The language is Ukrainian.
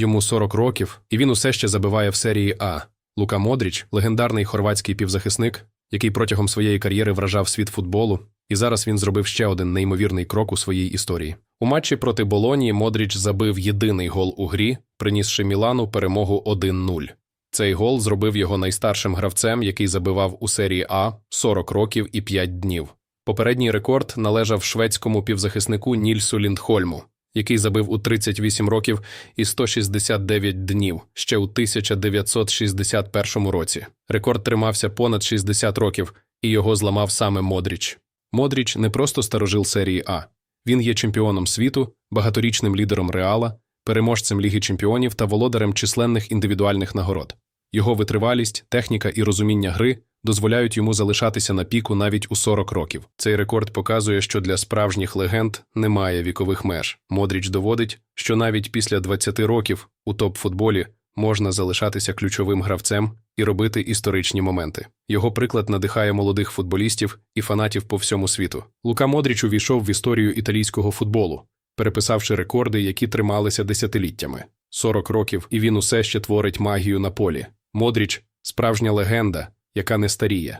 Йому 40 років, і він усе ще забиває в серії А. Лука Модріч легендарний хорватський півзахисник, який протягом своєї кар'єри вражав світ футболу, і зараз він зробив ще один неймовірний крок у своїй історії. У матчі проти Болонії Модріч забив єдиний гол у грі, принісши Мілану перемогу 1-0. Цей гол зробив його найстаршим гравцем, який забивав у серії А 40 років і 5 днів. Попередній рекорд належав шведському півзахиснику Нільсу Ліндхольму, який забив у 38 років і 169 днів ще у 1961 році. Рекорд тримався понад 60 років, і його зламав саме Модріч. Модріч не просто старожил серії А. Він є чемпіоном світу, багаторічним лідером Реала, переможцем Ліги чемпіонів та володарем численних індивідуальних нагород. Його витривалість, техніка і розуміння гри дозволяють йому залишатися на піку навіть у 40 років. Цей рекорд показує, що для справжніх легенд немає вікових меж. Модріч доводить, що навіть після 20 років у топ-футболі можна залишатися ключовим гравцем і робити історичні моменти. Його приклад надихає молодих футболістів і фанатів по всьому світу. Лука Модріч увійшов в історію італійського футболу, переписавши рекорди, які трималися десятиліттями. 40 років, і він усе ще творить магію на полі. Модріч справжня легенда, яка не старіє.